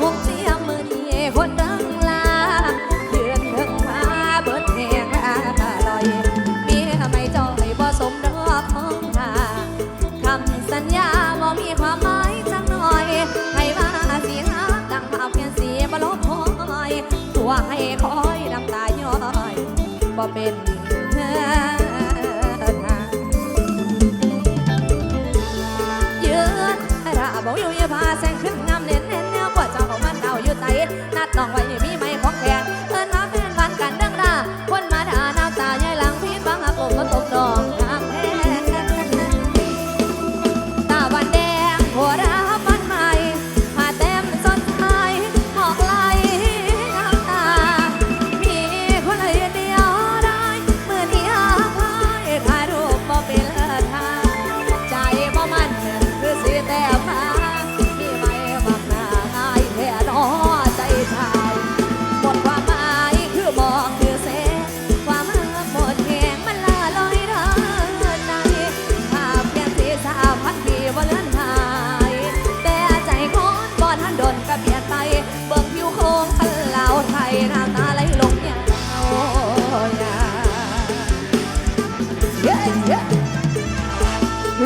หงเจียมมียคนดังลาเดืนเพิ่มาเบิดแหงอาบาลอยเมียไม่จอยบ่สมดอกห้องทาคำสัญญาบ่มีความหมายจังหน่อยให้ว่าสีหาดังมาเพียงสีบ่ลบอยตัวให้คอยน้ำตาย้อยบ่เป็นเธอ ผ้าแสงขึ้นงามเน้นเน้นแนื้อปวดจะออกมา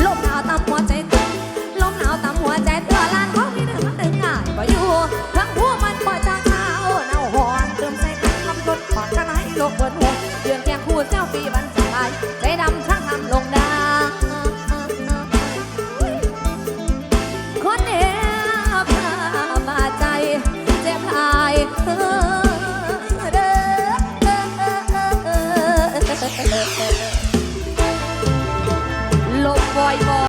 ลมหนาวตามหัวใจตัวลมหนาวตามหัวใจตัวลานเขามีเนื้อมันได้งายบ่อยู่ทั้งหัวมันบ่จางขาวเน่าหอนเติมใส่กันคำต้นปอดจะไหลโลกเปิดหัวเดือนแกงคู่เซลฟีบันสบาย bye bye.